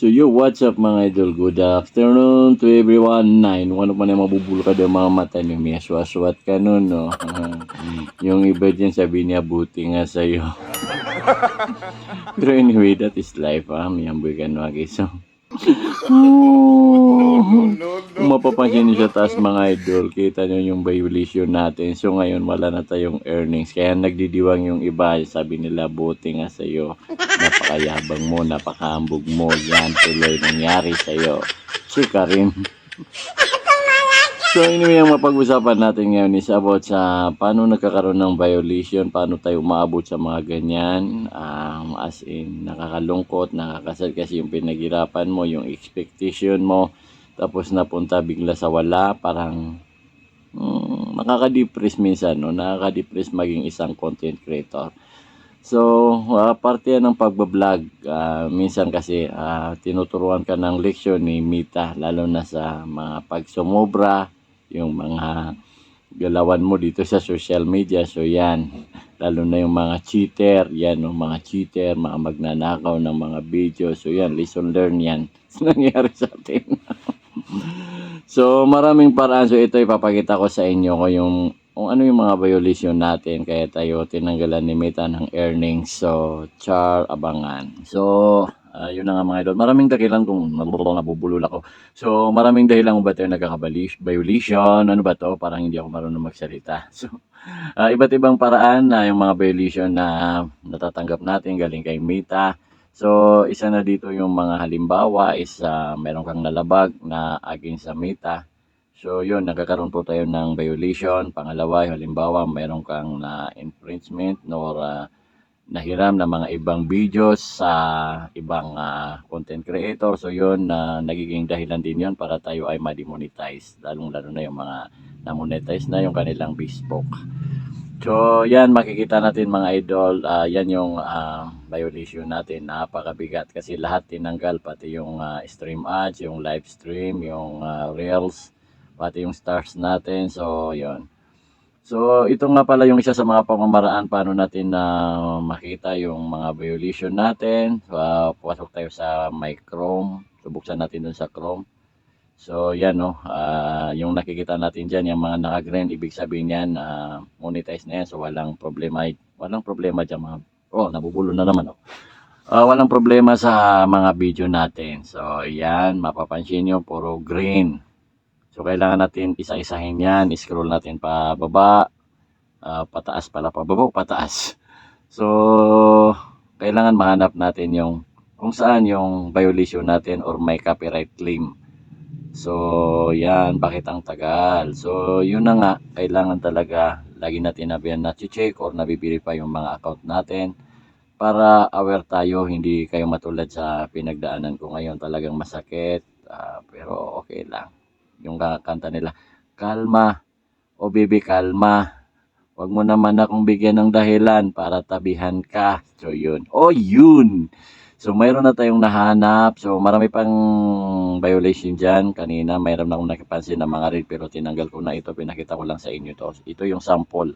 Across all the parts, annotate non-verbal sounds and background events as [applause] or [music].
So yo, what's up mga idol? Good afternoon to everyone. Nine, ano pa na mabubulok ka ng mga mata niyo? May aswaswat ka nun, no? [laughs] yung iba dyan sabi niya, buti nga sa'yo. [laughs] Pero anyway, that is life, ah. May amboy ka no, okay? So, kung mapapansin niyo sa taas mga idol, kita niyo yung violation natin. So ngayon wala na tayong earnings. Kaya nagdidiwang yung iba. Sabi nila, buti nga sa'yo. Napakayabang mo, napakahambog mo. Yan tuloy nangyari sa'yo. Chika rin. So anyway, ang mapag-usapan natin ngayon is about sa paano nagkakaroon ng violation, paano tayo umaabot sa mga ganyan. Um, as in, nakakalungkot, nakakasal kasi yung pinaghirapan mo, yung expectation mo, tapos napunta bigla sa wala, parang mm, nakaka-depress minsan, no? nakaka-depress maging isang content creator. So, uh, parte yan ng pagbablog. Ah, minsan kasi ah, tinuturuan ka ng leksyon ni Mita, lalo na sa mga pagsumobra, yung mga galawan mo dito sa social media. So, yan. Lalo na yung mga cheater, yan, yung mga cheater, mga magnanakaw ng mga video. So, yan, lesson learn yan. [laughs] Nangyari sa atin. [laughs] So, maraming paraan. So, ito ipapakita ko sa inyo kung yung kung ano yung mga violation natin kaya tayo tinanggalan ni Meta ng earnings. So, char abangan. So, ah, yun na nga mga idol. Maraming dahilan kung nabubulol ako. So, maraming dahilan kung ba tayo nagkaka-violation. Ano ba to? Parang hindi ako marunong magsalita. [laughs] So, ah, iba't ibang paraan na yung mga violation na natatanggap natin galing kay Meta. So, isa na dito yung mga halimbawa is ah, meron kang nalabag na against sa Meta. So, yun, nagkakaroon po tayo ng violation. Pangalawa, halimbawa, meron kang na infringement or ah, nahiram na mga ibang videos sa ibang ah, content creator. So, yun, na nagiging dahilan din yun para tayo ay ma-demonetize. Lalong-lalo na yung mga na-monetize na yung kanilang bespoke. So, yan, makikita natin mga idol, ah, yan yung ah, violation natin, napakabigat kasi lahat tinanggal, pati yung ah, stream ads, yung live stream, yung ah, reels, pati yung stars natin, so yon So, ito nga pala yung isa sa mga pamamaraan paano natin na makita yung mga violation natin. So, ah, pasok tayo sa my Chrome, subuksan natin dun sa Chrome. So, yan no, ah, yung nakikita natin dyan, yung mga naka-green, ibig sabihin yan, ah, monetize na yan, so walang problema, walang problema dyan mga, oh, nabubulo na naman oh. Ah, walang problema sa mga video natin. So, yan, mapapansin nyo, puro green. So, kailangan natin isa-isahin yan, scroll natin pa baba, ah, pataas pala, pababa pataas. So, kailangan mahanap natin yung kung saan yung violation natin or may copyright claim. So, yan, bakit ang tagal? So, yun na nga, kailangan talaga lagi natin na na-check or nabibirify yung mga account natin para aware tayo, hindi kayo matulad sa pinagdaanan ko ngayon talagang masakit, ah, pero okay lang. Yung ka- kanta nila, kalma, o bibi kalma, Huwag mo naman akong bigyan ng dahilan para tabihan ka. So, yun. O, yun! So, mayroon na tayong nahanap. So, marami pang violation dyan. Kanina, mayroon na akong nakipansin na mga red, pero tinanggal ko na ito. Pinakita ko lang sa inyo to. Ito yung sample.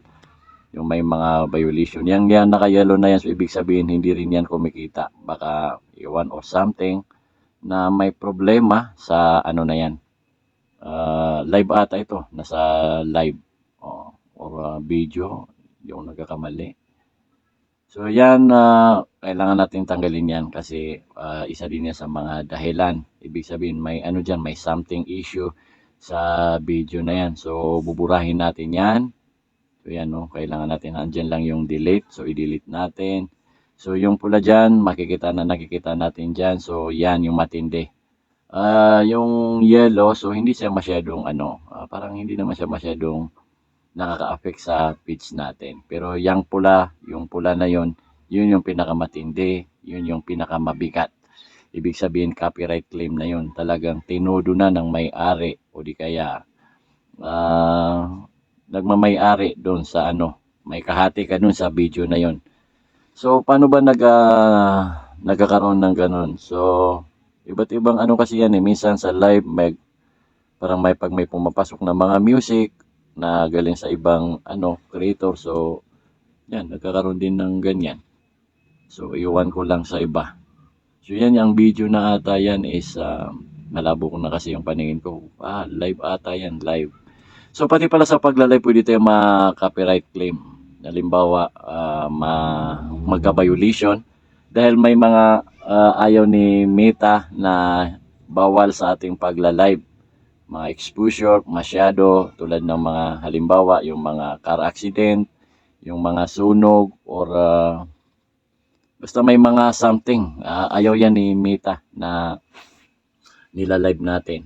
Yung may mga violation. Yang yan, naka-yellow na yan. So, ibig sabihin, hindi rin yan kumikita. Baka iwan or something na may problema sa ano na yan. Ah, live ata ito. Nasa live. Oh, or ah, video. Yung nagkakamali. So yan, ah, kailangan natin tanggalin yan kasi ah, isa din yan sa mga dahilan. Ibig sabihin may ano dyan, may something issue sa video na yan. So buburahin natin yan. So yan no, kailangan natin andyan lang yung delete. So i-delete natin. So yung pula dyan, makikita na nakikita natin dyan. So yan yung matindi. Ah, yung yellow, so hindi siya masyadong ano, ah, parang hindi naman siya masyadong nakaka-affect sa pitch natin. Pero yung pula, yung pula na yon, yun yung pinakamatindi, yun yung pinakamabigat. Ibig sabihin copyright claim na yun. Talagang tinudo na ng may-ari o di kaya ah, nagmamay-ari doon sa ano, may kahati ka doon sa video na yon. So paano ba nag ah, nagkakaroon ng ganun? So iba't ibang ano kasi yan eh. Minsan sa live may parang may pag may pumapasok na mga music na galing sa ibang ano creator so yan nagkakaroon din ng ganyan so iwan ko lang sa iba So yan yung video na ata yan is ah, malabo ko na kasi yung paningin ko. Ah, live ata yan, live. So pati pala sa pagla-live pwede tayo ma-copyright claim. Halimbawa, ah, ma magka-violation dahil may mga ah, ayaw ni Meta na bawal sa ating pagla-live. Mga exposure, masyado, tulad ng mga halimbawa, yung mga car accident, yung mga sunog, or ah, basta may mga something. ah, ayaw yan ni Meta na nila-live natin.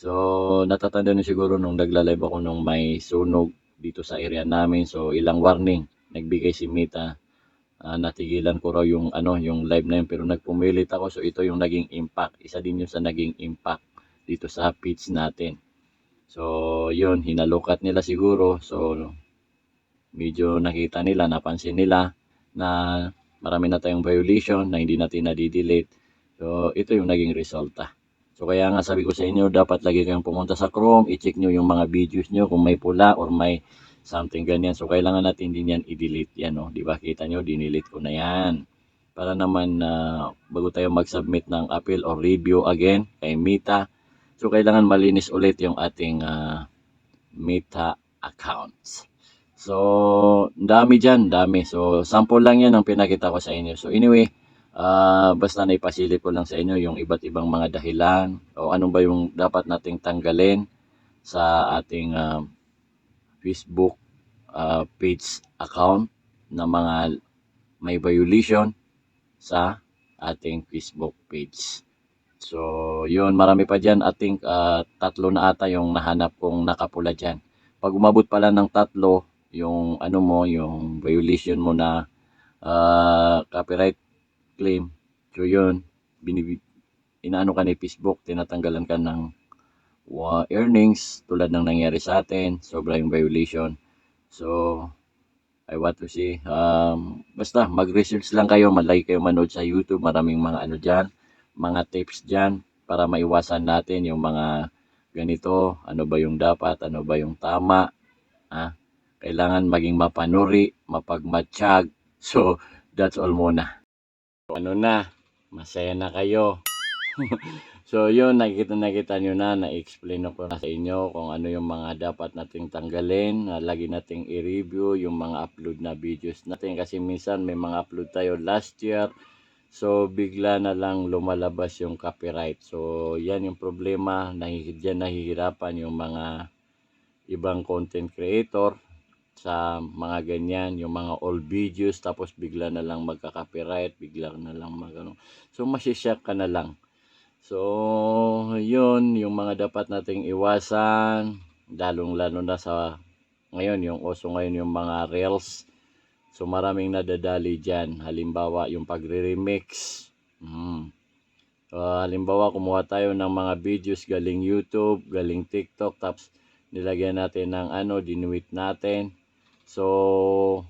So, natatanda niyo siguro nung nagla-live ako nung may sunog dito sa area namin. So, ilang warning nagbigay si Mita. Ah, natigilan ko raw yung ano, yung live na yun pero nagpumilit ako. So, ito yung naging impact. Isa din yun sa naging impact dito sa page natin. So, yun, hinalukat nila siguro. So, medyo nakita nila, napansin nila na marami na tayong violation na hindi natin na-delete. So, ito yung naging resulta. So kaya nga sabi ko sa inyo, dapat lagi kayong pumunta sa Chrome, i-check nyo yung mga videos nyo kung may pula or may something ganyan. So kailangan natin din yan i-delete yan, no? Di ba? Kita nyo, dinelete ko na yan. Para naman na bago tayo mag-submit ng appeal or review again kay Meta, so kailangan malinis ulit yung ating ah, Meta accounts. So, dami dyan, dami. So, sample lang yan ang pinakita ko sa inyo. So, anyway, Ah, basta naipasilip ko lang sa inyo yung iba't ibang mga dahilan o ano ba yung dapat nating tanggalin sa ating ah, Facebook ah, page account na mga may violation sa ating Facebook page. So, yun, marami pa dyan. I think ah, tatlo na ata yung nahanap kong nakapula dyan. Pag umabot pala ng tatlo, yung ano mo, yung violation mo na ah, copyright claim. So yun, binib- inaano ka ni Facebook, tinatanggalan ka ng wa- earnings tulad ng nangyari sa atin, sobra yung violation. So, I want to see. Um, basta, mag-research lang kayo, malike kayo manood sa YouTube, maraming mga ano dyan, mga tips dyan, para maiwasan natin yung mga ganito, ano ba yung dapat, ano ba yung tama, ah, kailangan maging mapanuri, mapagmatsyag. [laughs] So, that's all muna ano na, masaya na kayo. [laughs] so yun, nakikita nakita nyo na, na-explain ko na sa inyo kung ano yung mga dapat nating tanggalin, na lagi nating i-review yung mga upload na videos natin kasi minsan may mga upload tayo last year, so bigla na lang lumalabas yung copyright. So yan yung problema, dyan nahihirapan yung mga ibang content creator sa mga ganyan, yung mga old videos, tapos bigla na lang magka-copyright, bigla na lang magano. So, masisyak ka na lang. So, yun, yung mga dapat nating iwasan, lalong-lalo na sa ngayon, yung uso ngayon yung mga reels. So, maraming nadadali dyan. Halimbawa, yung pagre-remix. Mm. So, halimbawa, kumuha tayo ng mga videos galing YouTube, galing TikTok, tapos nilagyan natin ng ano, dinuit natin. So,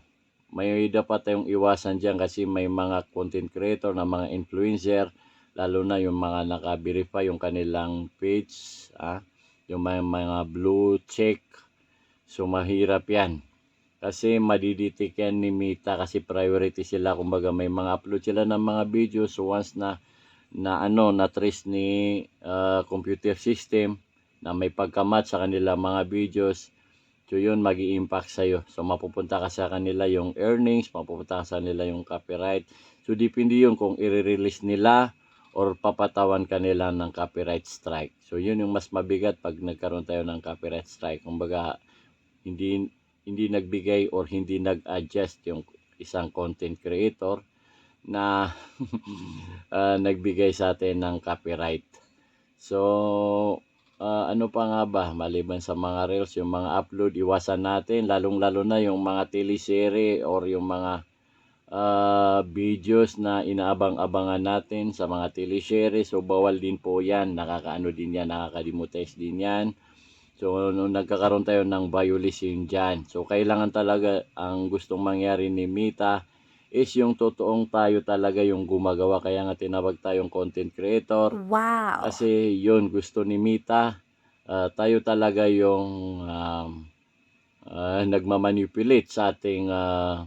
may dapat tayong iwasan dyan kasi may mga content creator na mga influencer, lalo na yung mga naka-verify yung kanilang page, ah, yung mga, mga blue check. So, mahirap yan. Kasi madiditik yan ni Mita kasi priority sila. Kumbaga may mga upload sila ng mga videos. So, once na na ano na trace ni ah, computer system na may pagkamat sa kanila mga videos So yun, mag impact sa'yo. So mapupunta ka sa kanila yung earnings, mapupunta ka sa kanila yung copyright. So depende yun kung i-release nila or papatawan kanila ng copyright strike. So yun yung mas mabigat pag nagkaroon tayo ng copyright strike. Kumbaga, hindi hindi nagbigay or hindi nag-adjust yung isang content creator na [laughs] ah, nagbigay sa atin ng copyright. So, Ah, ano pa nga ba, maliban sa mga reels, yung mga upload, iwasan natin, lalong-lalo na yung mga teleserye or yung mga ah, videos na inaabang-abangan natin sa mga teleserye. So, bawal din po yan, nakakaano din yan, nakakademonetize din yan. So, nung nagkakaroon tayo ng violation dyan. So, kailangan talaga ang gustong mangyari ni Mita is yung totoong tayo talaga yung gumagawa. Kaya nga tinawag tayong content creator. Wow. Kasi yun gusto ni Mita. Ah, tayo talaga yung um, ah, nagmamanipulate sa ating ah,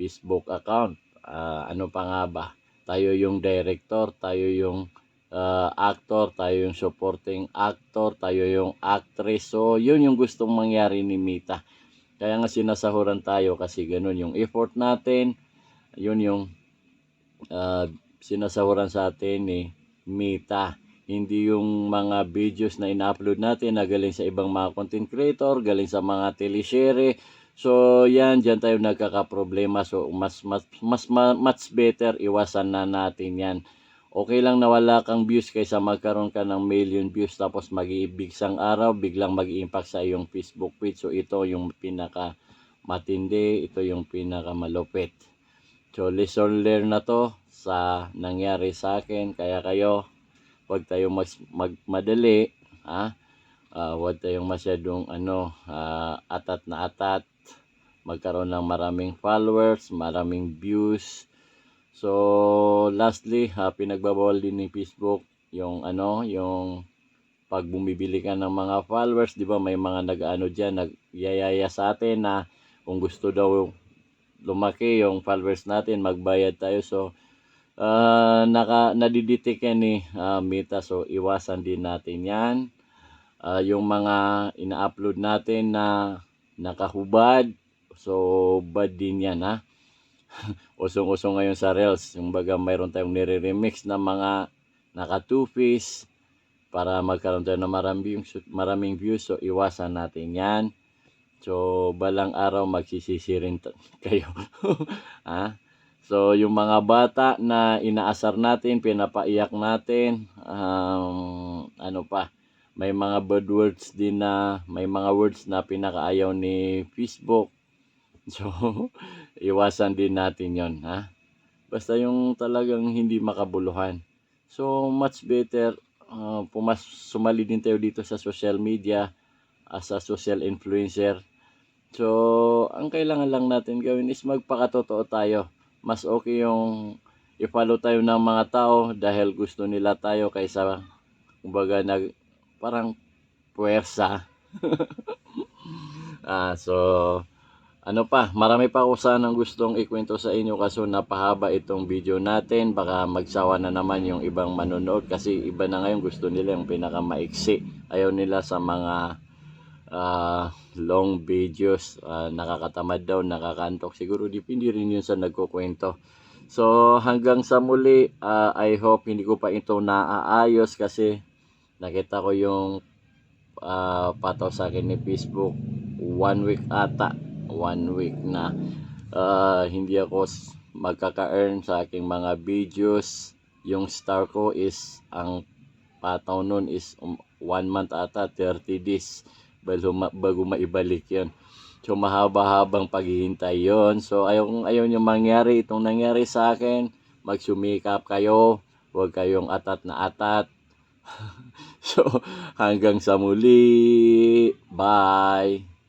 Facebook account. Ah, ano pa nga ba? tayo yung director, tayo yung ah, actor, tayo yung supporting actor, tayo yung actress. So, yun yung gustong mangyari ni Mita. Kaya nga sinasahuran tayo kasi ganun yung effort natin. Yun yung ah, sinasahuran sa atin ni Mita. Hindi yung mga videos na ina-upload natin na galing sa ibang mga content creator, galing sa mga teleserye. So, yan, dyan tayo nagkakaproblema. So, mas, mas, mas, ma- much better iwasan na natin yan. Okay lang na wala kang views kaysa magkaroon ka ng million views tapos mag-iibig sang araw, biglang mag-impact sa iyong Facebook page. So, ito yung pinaka matindi, ito yung pinaka malupit. So, lesson learned na to sa nangyari sa akin. Kaya kayo, huwag tayong mas, magmadali. Ha? Ah, huwag tayong masyadong ano, ah, atat na atat. Magkaroon ng maraming followers, maraming views. So, lastly, ha, pinagbabawal din ni Facebook yung ano, yung pag bumibili ka ng mga followers, 'di ba? May mga nag-ano diyan, nagyayaya sa atin na kung gusto daw lumaki yung followers natin, magbayad tayo. So, ah naka nadidetect ni ah, Meta. So, iwasan din natin 'yan. Ah, yung mga ina-upload natin na nakahubad, so bad din 'yan, ha. [laughs] Usong-usong ngayon sa Reels, yung baga mayroon tayong nire-remix na mga naka two piece para magkaroon tayo ng maraming, maraming views. So, iwasan natin yan. So, balang araw magsisisi rin [laughs] kayo. [laughs] ha? So, yung mga bata na inaasar natin, pinapaiyak natin, um, ano pa, may mga bad words din na, may mga words na pinakaayaw ni Facebook. [laughs] So, iwasan din natin yon ha? Basta yung talagang hindi makabuluhan. So, much better uh, pumas sumali din tayo dito sa social media as a social influencer. So, ang kailangan lang natin gawin is magpakatotoo tayo. Mas okay yung i-follow tayo ng mga tao dahil gusto nila tayo kaysa kumbaga nag parang puwersa. [laughs] ah, so ano pa, marami pa ako sanang gustong ikwento sa inyo kaso napahaba itong video natin. Baka magsawa na naman yung ibang manonood kasi iba na ngayon gusto nila yung pinakamaiksi. Ayaw nila sa mga ah, long videos. Ah, nakakatamad daw, nakakantok. Siguro dipindi rin yun sa nagkukwento. So hanggang sa muli, ah, I hope hindi ko pa ito naaayos kasi nakita ko yung ah, pataw sa akin ni Facebook one week ata one week na ah, hindi ako magkaka-earn sa aking mga videos. Yung star ko is ang pataw nun is um, one month ata 30 days. Bago, ma- bago maibalik yon so mahaba-habang paghihintay yon so ayaw ayaw nyo mangyari itong nangyari sa akin magsumikap kayo. Huwag kayong atat na atat. [laughs] So hanggang sa muli. Bye